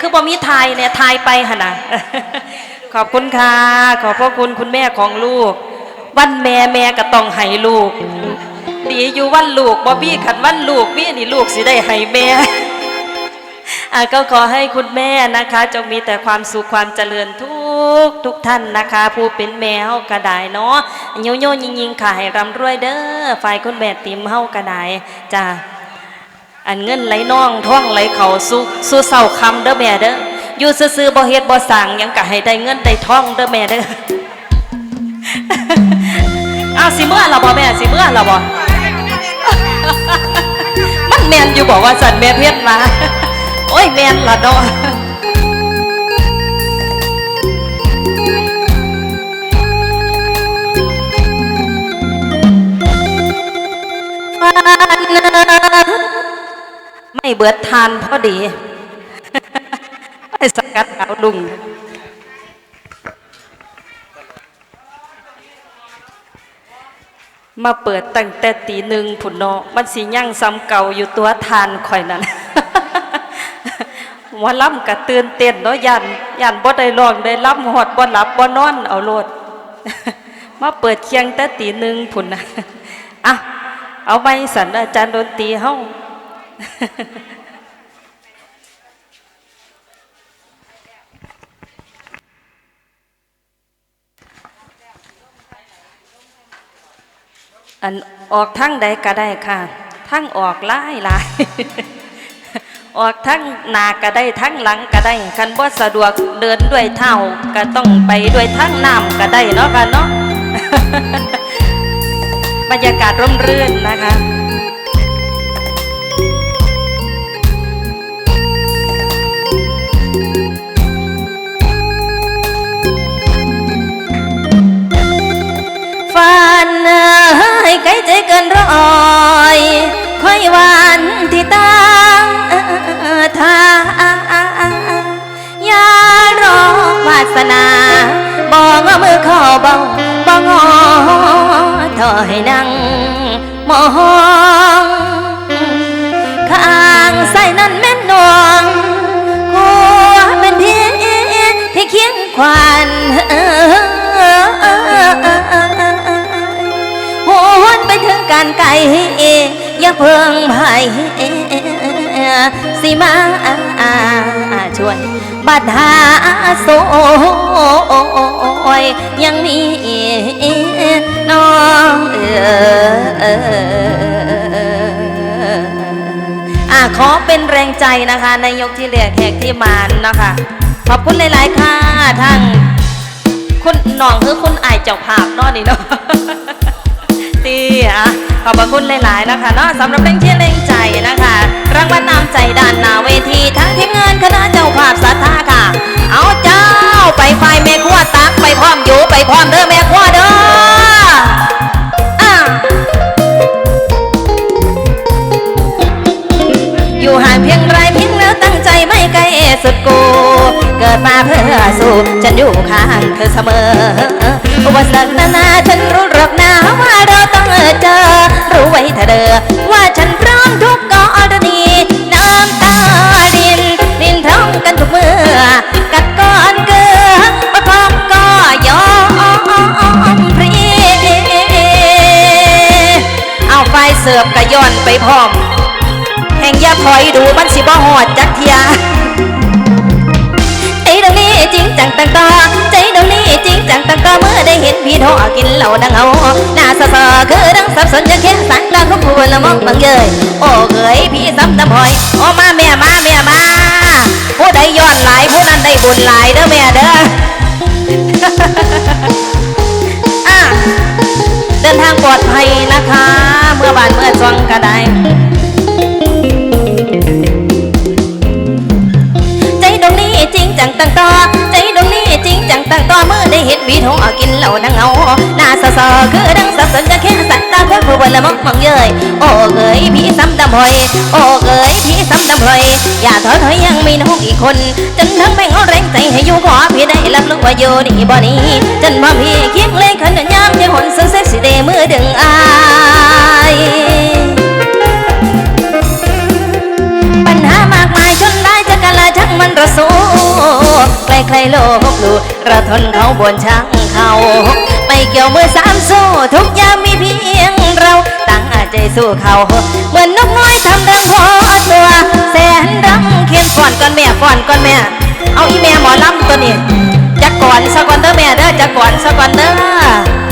คือบ่มีทายเนี่ยทายไปหนนะขอบคุณค่ะ ขอบพระคุณคุณแม่ของลูก วันแม่แม่ก็ต้องให้ลูก ดีอยู่วันลูกบ่มีขันวันลูกมีนี่ลูกสิได้ให้แม่อะก็ขอให้คุณแม่นะคะ จงมีแต่ความสุขความเจริญทุกทุกท่านนะคะ ผู้เป็นแม่เฮากระไดเนาะโยโย่ยิงยิงค่ะให้ร่ำรวยเด้อฝ่ายคุณแม่ติมเฮากระไดจ้า อันเงินไหลน่องท่องไหลเขาสู้สู้เศร้าคำเด้อแม่เด้ออยู่ซื่อบ่เฮ็ดบ่สั่งยังก็ให้ได้เงินได้ท่องเด้อแม่เด้ออ้าวสิเมื่อเราบ่แม่สิเมื่อเราบ่มันแมนอยู่บอกว่าสันแม่เพชรมาโอ้ยแมนละเนาะ ไม่เบิดทานพอดีไอ้สกัดขาวลุงมาเปิดตั้งแต่ตีหนึ่งผุนเนาะมันสียั่งซ้ำเก่าอยู่ตัวทานข่อยนั่นว่าล่ำกระตื่นเต้นเนาะยันยันบ่ได้ร้องได้ล่ำหอดบ่หลับบ่นอนเอาโลด มาเปิดเคียงแต่ตีหนึ่งผุนนะอะเอาไปสันอาจารย์ดนตรีเฮา อันออกทั้งใดก็ได้ค่ะ ทั้งออกหลายหลายออกทั้งหนาก็ได้ทั้งหลังก็ได้คันบ่สะดวกเดินด้วยเท้าก็ต้องไปด้วยทั้งน้ำก็ได้เนาะค่ะเนาะบรรยากาศร่มรื่นนะคะ ไกลใจเกินร้อยคอยหวานที่ตั้งทางอย่ารอวาสนาบอกว่ามือเข้าเบาบอกงอถอยนั่งมอง อย่าเพิ่งไผสิมาช่วยบัดหาโซยยังมีน้องเอออะขอเป็นแรงใจนะคะในยกที่เรียกแขกที่มานนะคะ ขอบคุณหลาย ๆ ค่ะทั้งคุณน้องคือคุณไอายเจ้าภาพนาะนี่เนาะตีอะ ขอบพระคุณหลาย ๆ นะคะเนาะสำหรับเพลงที่เล่งใจนะคะ รางวัลนำใจด้านหน้าเวที ทั้งทีมงานคณะเจ้าภาพศรัทธาค่ะ เอาเจ้าไปไฟแม่ครัวตักไปพร้อมอยู่ไปพร้อมเด้อแม่ครัวเด้ออะอยู่ห่างเพียงไรเพียงแล้วตั้งใจไม่ไกลสุดกู เพื่อสู้ฉันอยู่ข้างเธอเสมออุปสรรคนานาฉันรู้หรอกนะว่าเราต้องเจอ รู้ไว้เถอะเด้อว่าฉันพร้อมทุกกรณีน้ำตาดินดินท้องกันทุกเมื่อ กัดก้อนเกลือประคองก็ยอมพรีเอาไฟเสิร์ฟกะย้อนไปพร้อมแห่งอยาถอยดูมันสิบ่หอดจักเทีย งจังตังตอใจตรงนี้จริงจังตั้งต่อเมื่อได้เห็นพี่ทอกินเหล้าดังเอาหน้าสะสอคือดังสับสนจะแค่สังดาวเขาพูดละมองบังเยยโอ้เอ๋ยพี่ซ้ำตำหอยโอ้มาแม่มาแม่มาผู้ใดย้อนหลายผู้นั้นได้บุญหลายเด้อแม่เด้ออะเดินทางปลอดภัยนะคะ เมื่อบานเมื่อจองก็ได้ใจตรงนี้จริงจังตั้งต่อ มื่อได้เห็นวีทอกินเหล้าดังเอาหน้าสะสอคือดังสับสนจะแค่สัตตาเพื่อผู้บนละมองมังเยยโอ้เอ๋ยพี่ซ้ำดำหอยโอ้เอ๋ยพี่ซ้ำดำหอยอย่าถอถอยยังมีน้องอีกคน จนทั้งแม่งเอาแรงใจให้อยู่ขอพี่ได้รับรู้ว่าอยู่ดีบ่นี้จนว่าพี่เคียงเลยขันยามที่หนเสื้อเซ็กซี่เดมือดึงอาย มันละช่างมันระสูให้ใครโลกลูราทนเขาบนช่างเขาไม่เกี่ยวมือสามสู้ทุกอยางมีเพียงเราตั้งใจสู้เขาเหมือนนกน้อยทำรังพอตัวแสนรังเขียนก่อนก่อนแม่ก่อนก่อนแม่ เอาอีแม่หมอลำตัวนี้จักก่อนสักก่อนเด้อแม่เด้อจักก่อนสักก่อนเด้อ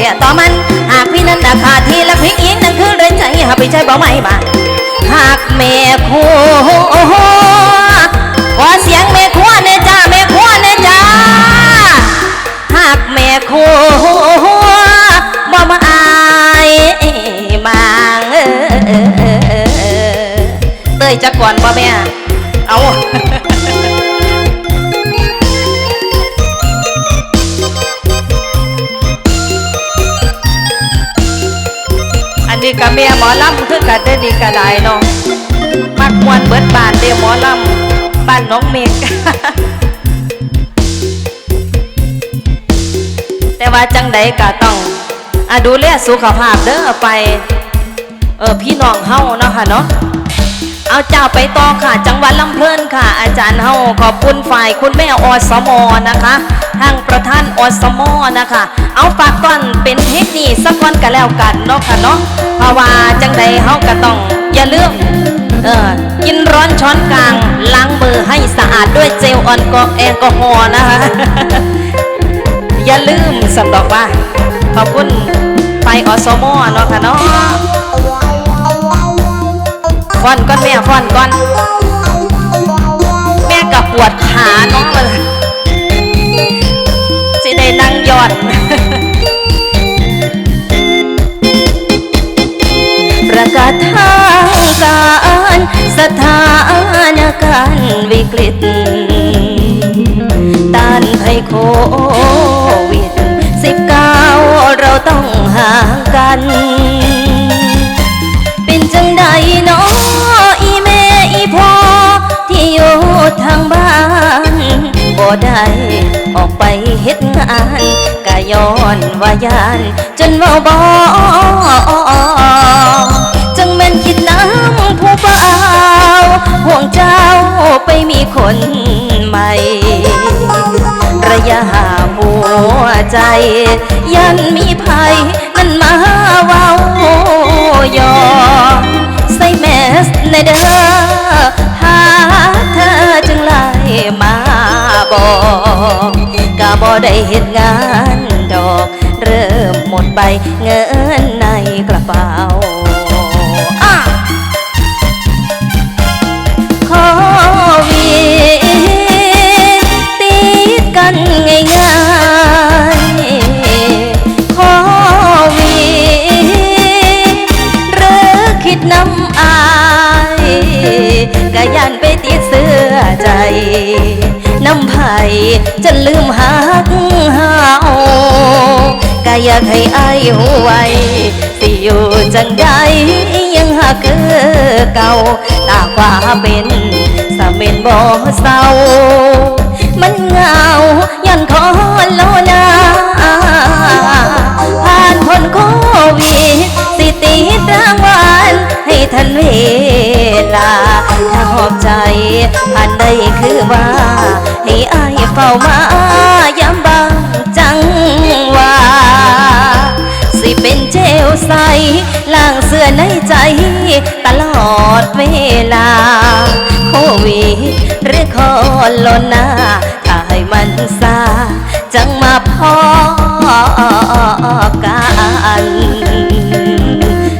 ความย่อยอมเพื่อต่อมัน หากพี่นั้นอาคาที่ละพิงอีกนั่นคือเรือนใจหากพี่ใจบ่ไม่มาหากแม่ครัวขอเสียงแม่ ลำคือกันได้ดีกระไดเนาะมักมวนเบิดบานเดียวหมอลำบ้านน้องเมกแต่ว่าจังใดก็ต้องอดูแลสุขภาพเด้อไป เออพี่น้องเฮาเนาะค่ะเนาะ เอาเจ้าไปต่อค่ะ จังหวัดลำเพลินค่ะ อาจารย์เฮาขอบคุณฝ่ายคุณแม่อสมนะคะทางประธานอสมนะคะ เอาฝากก่อนเป็นเทคนิคสักวันก็แล้วกันเนาะค่ะเนาะเพราะว่าจังใดเฮาก็ต้องอย่าลืมเออกินร้อนช้อนกลางล้างมือให้สะอาดด้วยเจลแอลกอแอลกอฮอล์นะคะ อย่าลืมสำหรับว่าขอบคุณฝ่ายอสมเนาะค่ะเนาะ ฟ้อนก่อนแม่ฟ้อนก่อน แม่กับปวดขาน้องเลยสิได้นั่งยอนประกาศทางการสถานการณ์วิกฤตต้านภัยโค ทางบ้านบ่ได้ออกไปเฮ็ดงานกะย้อนว่ายาน จนเว่าบ่จังแม่นคิดน้ำผู้เบาห่วงเจ้าไปมีคนใหม่ระยะห่างหัวใจ ยันมีภัย ได้เห็นงานดอก เริ่มหมดไปเงินในกระเป๋าอะโควิดติดกันง่ายๆโควิดหรือคิดน้ำอายก็ยันไปติดเสื้อใจ น้ำไผ่จะลืมหักเฮาก็อยากให้อายหูไวสิอยู่จังใดยังหักคือเก่าตาว่าเป็นสาเมนบ่เศร้า มันเหงายันขอโลนาผ่านพ้นโควิดสิติดรา ทันเวลาถ้าหอบใจผ่านได้คือว่า ให้อายเฝ้ามาย้ำบางจังว่าสิเป็นเจลใสล้างเสื้อในใจ ตลอดเวลา โควิดหรือโคโรนาถ้าให้มันซาจังมาพอกัน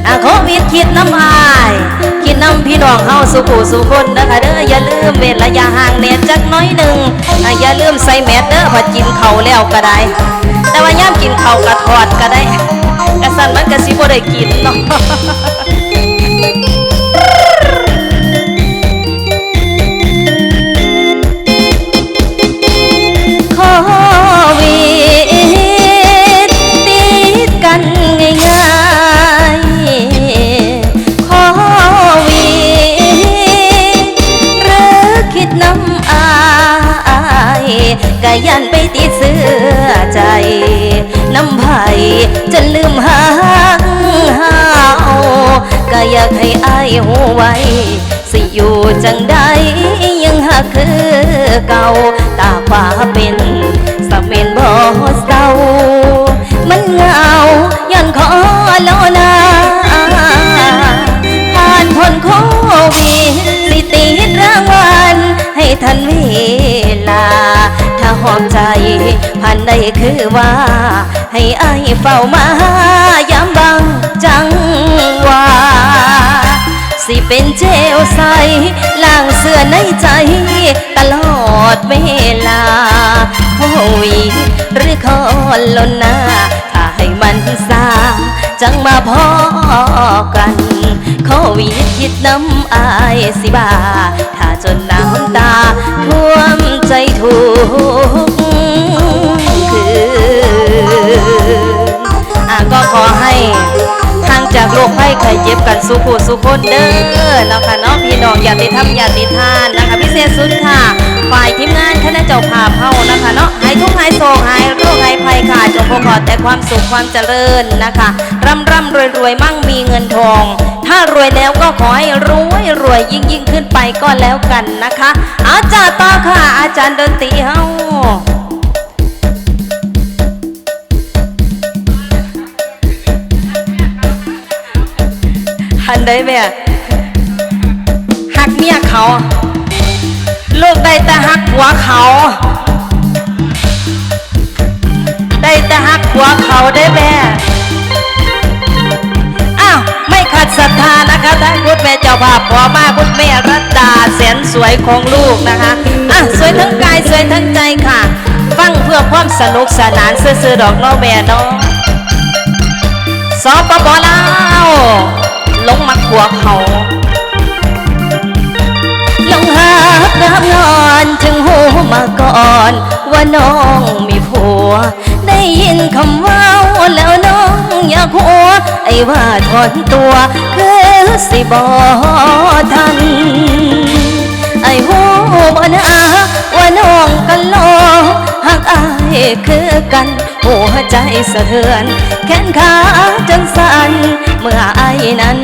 อะโควิดคิดน้ำอา น้องเฮาสุขูสุคนนะคะเด้ออย่าลืมเวลายาห่างเน็จักน้อยหนึ่งอย่าลืมใส่แมสเด้อพอกินเข่าแล้วก็ได้ แต่ว่าย่ามกินเข่ากระทอดก็ได้กระสันมันกระซิบได้กินเนาะ หูไว้ สิอยู่จังใดยังหักคือเก่า ตาฟ้าเป็นสะเมนบ่เศร้า มันเหงาย้อนขอโลนาผ่านพ้นโควิดสิติดรางวัลให้ทันเวลา ถ้าหอมใจผ่านได้คือว่า ให้อายเฝ้ามายามบางจังหวะ สิเป็นเจลใสล้างเสื้อในใจ ตลอดเวลาโควิดหรือคอนลนหน้าถ้าให้มันซาจังมาพอกันโควิดคิดน้ำอายสิบา ถ้าจนน้ำตาท่วมใจทุกคืนอะก็ขอให้ โรคภัยไข้เจ็บกันสุขุสุคนเด้อนะคะเนาะพี่น้องอย่าติดทำอย่าติดทานนะคะพิเศษสุดค่ะ ฝ่ายทีมงานคณะเจ้าภาพเฮานะคะเนาะหายทุกข์หายโศกหายโรคหายภัยค่ะจงพอขอแต่ความสุขความเจริญนะคะร่ำร่ำรวยรวยมั่งมีเงินทอง ถ้ารวยแล้วก็ขอให้รวยรวยยิ่งยิ่งขึ้นไปก็แล้วกันนะคะ อาจารย์ต่อค่ะ อาจารย์ดนตรีเฮา หันได้ไหมอะหักเมียเขาลูกได้แต่หักหัวเขา ได้แต่หักหัวเขาได้แม่อ้าวไม่ขัดศรัทธานะคะท่านพุทธแม่เจ้าภาพขอมาพุทธแม่รัตดาแสนสวยของลูกนะคะอะสวยทั้งกายสวยทั้งใจค่ะ ฟังเพื่อความสนุกสนานซื่อๆดอกน้อแม่เนาะสปปลาว ลงมาขัวเขาลงหากน้ำนอนถึงหูมาก่อน ว่าน้องมีผัว ได้ยินคำว่าแล้วน้องอยากหัว ไอ้ว่าถอนตัวคือสิบอทัน ไอ้หูบ่นาว่าน้องกันลอหักอายคือกัน ใจสะเทือน แขนขาจนสั่นเมื่อไอ้นั้น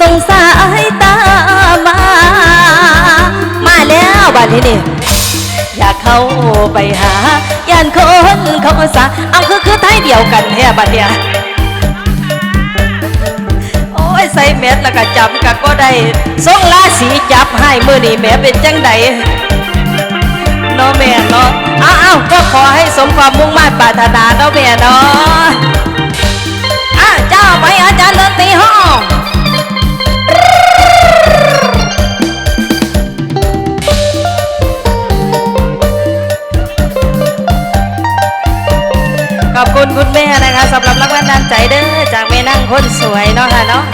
สงสายตามา มาแล้วบัดนี้นี่อยากเข้าไปหาย่านคนเขาสาเอาคือคือไทยเดียวกันแท้บัดเนี่ยโอ้ยใส่เม็ดแล้วก็จับกับก็ได้ทรงราสีจับให้มือนี่แม่เป็นจังใด เนาะแม่เนาะอ้าวก็ขอให้สมความมุ่งมั่นปรารถนาเนาะแม่เนาะอะเจ้าไปอาจารย์ดนตรีห้องขอบคุณคุณแม่นะคะสำหรับรางวัลน้ำใจเด้อจากแม่นั่งคนสวยเนาะค่ะเนาะ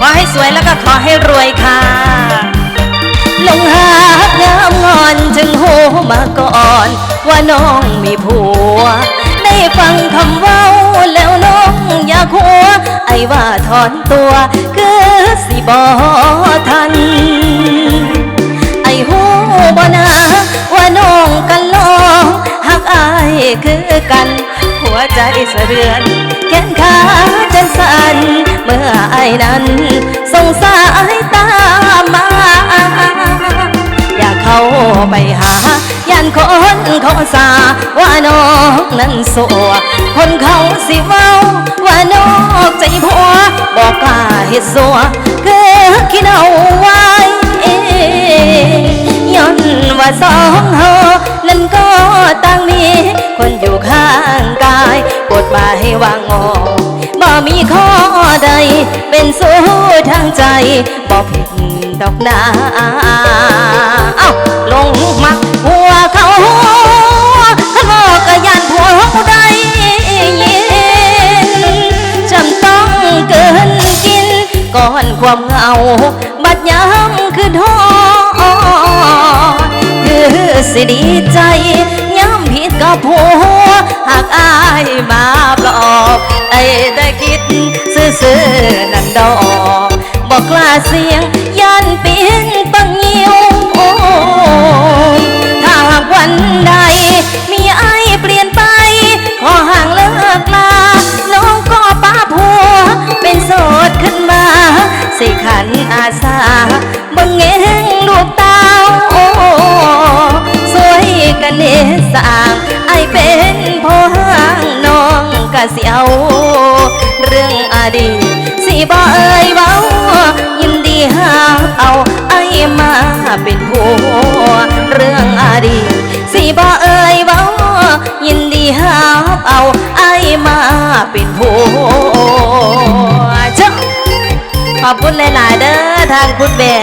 ขอให้สวยแล้วก็ขอให้รวยค่ะลงหากงา อนจึงหูมาก่อน ว่าน้องมีผัว ได้ฟังคำเว้าแล้วน้องอยากหัว ไอ้ว่าถอนตัว คือสิบอทัน ไอ้หูบ่นาว่าน้องกันลองหักอายคือกัน หัวใจสะเรือน แขนขาจนสั่นเมื่อไอ้นั้น สงสายตามาอยา เขาไปหาย่านคนเขาสาว่าน้องนั้นสัวคนเขาสิเว้าว่านอกใจผัวบอกกล้าเฮ็ดสัวคือคิดเอาไว้ย้อนว่าสองเฮานั้นก็ต่างมีคนอยู่ข้างกายกฎหมายว่างอบ่มีข้อใดเป็นสู้ทางใจบ่ผิด ดอกนาเอ้าลงมักหัวเขาท่านบอกก็ยันผัวเขาได้ยินจำต้องเกินกินก่อนความเหงาบัดยามคือท้อคือสิดีใจย้ำผิดกับผัวหากอายมาปลอบไอ้ได้คิดซื่อๆนั่นดอกบอ ล้าเสียงย่านเปลี่นปังเงีย้ยถ้าวันใด มีไอเปลี่ยนไป ขอห่างเลิกลา น้องก็ป้าผัว เป็นโสดขึ้นมา สิขันอาสาบังเงงลูกตาโอ้สวยกันเนสางไอเป็นพ่อห่างน้องกะเสียว เรื่องอดีต บ่เอ่ยเว้ายินดีหาเอาไอ้มาเป็นผัวเรื่องอดีตสิบ่เอ่ยเว้ายินดีหาเอาไอ้มาเป็นผัวเจ้าขอบคุณหลายๆเด้อทางคุณแม่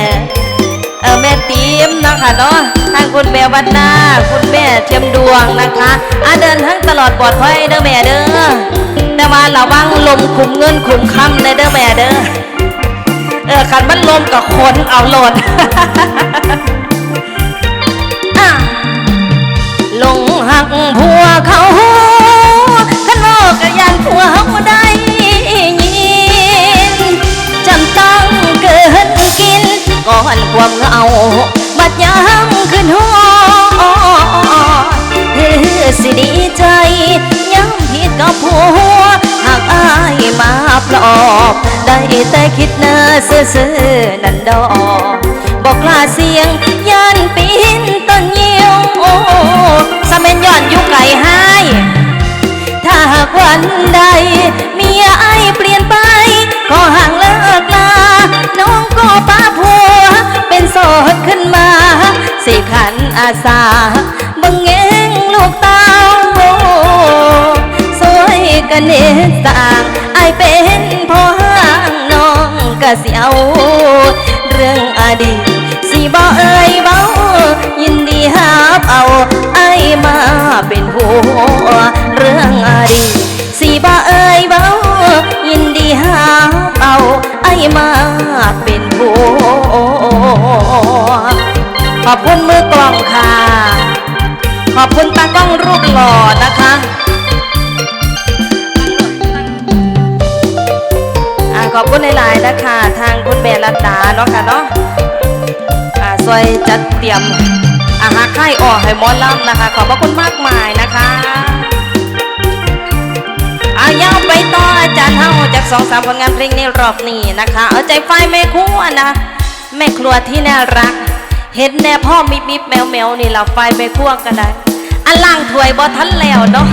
เออแม่ตีมเนาะค่ะเนาะทางคุณแม่วันนาคุณแม่เทียมดวงนะคะอาเดินทั้งตลอดปลอดภัยเด้อแม่เด้อ แต่ว่าระวังลมคุมเงินคุมคำเลยเด้อแม่เด้อเออขันมันลมกับคนเอาโหลดอะลงหักผัวเขาขันโลกกยันผัวเขาได้ยินจำต้องเกินกินก่อนความเหงาบัดยามขึ้นหอเฮ้สิดีใจย้ำผิดกับผัว มาปลอบได้แต่คิดเนื้อซื่อๆนั่นดอกบอกกล้าเสียงยันปีนต้นยิวโอ้สะเม็นย้อนยุคไก่ให้ถ้าหากวันใดเมียไอเปลี่ยนไปก็ห่างเลิกลาน้องก็ป้าผัวเป็นโสดขึ้นมาสิขันอาสาบังเงงลูกเต้าสวยกันเน องก็สิเอาเรื่องอดีตสิบ่เอ่ยเบายินดีหาบเอาไอายมาเป็นผัวเรื่องอดีตสิบ่เอ่ยเบายินดีหาบเอาไอายมาเป็นผัวขอบคุณมือกลองค่ะ ขอบคุณตากล้องรูปหล่อนะคะ อ่าขอบคุณหลายๆนะคะ ทางคุณแม่รัตดาเนาะค่ะเนาะอ่าซอยจัดเตรียมอาหารค่ายออกให้หมอลำนะคะ ขอบพระคุณมากมายนะคะอายาวไปต่ออาจารย์เฮาจากสองสามผลงานเพลงในรอบนี้นะคะ เอาใจไฟแม่ครัวนะแม่ครัวที่น่ารัก เห็นแน่พ่อมิบมิบแมวแมวนี่เราไฟแม่ครัวกันได้อันล่างถวยบ่ทันแล้วเนาะ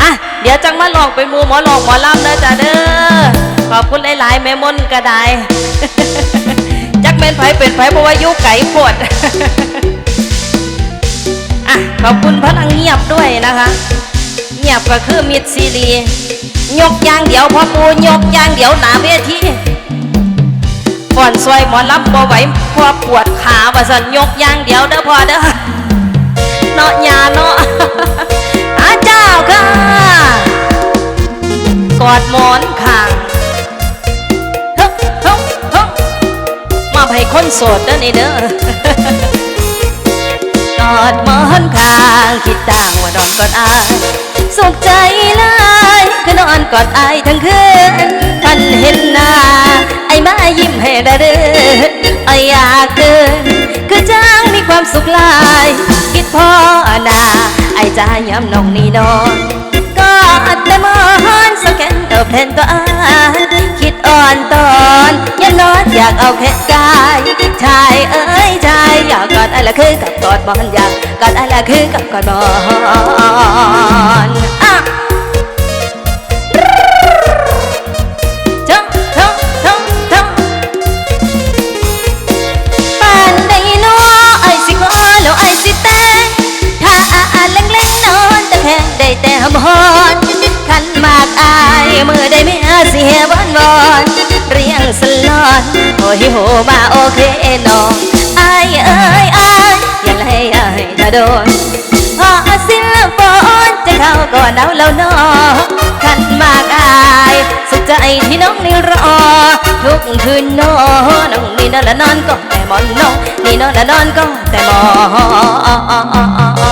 อะเดี๋ยวจังมาลองไปมูหมอลองหมอลำเด้อจ้าเด้อ คุณหลายๆแม่มนก็ได้ จักเป็นไผเป็นไผเพราะว่ายุไก่ปวดอะขอบคุณพลังเงียบด้วยนะคะ เงียบก็คือมิดซีรียกยางเดี๋ยวพอปูยกยางเดี๋ยวหนาเวทีก่อนซอยหมอลำบ่ไหวเพอปวดขาว่าสันยกยางเดี๋ยวเด้อพอเด้อเนาะยาเนาะอาเจ้าค่ะกอดหมอนข้าง คนโสดเด้อนี่เด้อกอดหมอนข้างคิดต่างว่านอนกอดอายสุขใจลายคือนอนกอดอายทั้งคืนทันเห็นหน้าไอ้มายิ้มให้ระเด้อไอ้อยากเกินคือจ้างมีความสุขลาย คิดพ่อนาไอ้จ้าย้ำน้องนี่นอนกอดแต่มอนสแกนตอบแทนตัวอาย อ่อนตอนยันนอนอยากเอาแค่กายชายเอ้ยชายอยากกอดอะไรคือกับกอดบอลอยากกอดอะไรคือกับกอดบอลอะเจ้าเจ้านใดเน้อไอสิขอแล้วไอสิแต่งถ้าอาเล็งเล็งนอนตะแคงได้แต่หอนขันมากอายมือได้เมียเสียบ สลอนโอ้ยโหมาโอเคน้องไอายเอ้ยอายอย่าไล่อายถ้าโดนพอสิ้นฝนจะเข้าก่อนเอาแล้วเนอขันมากอายสุขใจที่น้องนี่รอทุกคืนนอนน้องนี่นอนละนอนก็แต่มอนน้องนี่นอนละนอนก็แต่หมอน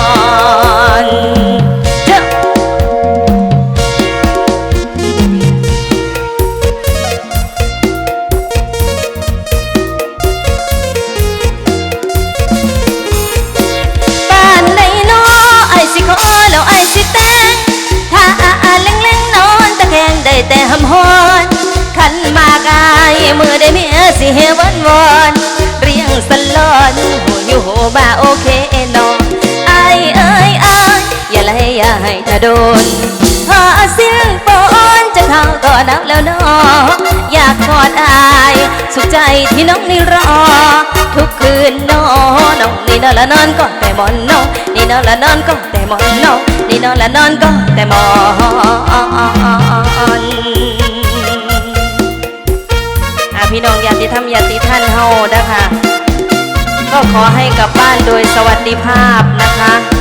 บ่าโอเคเนอไอเอ้ยไออย่าเลยอย่าให้เธอโดนพอเสียงปอนจะเข้าต่อน้ำแล้วนออยากกอดอายสุขใจที่น้องนี่รอ ทุกคืนนอน้องนี่นอนละนอนก่อนแต่มอนน้องนี่นอนละนอนก่อนแต่มอนน้องนี่นอนละนอนก่อนแต่มอนพี่น้องญาติธรรมญาติท่านเฮานะคะ ก็ขอให้กลับบ้านโดยสวัสดิภาพนะคะ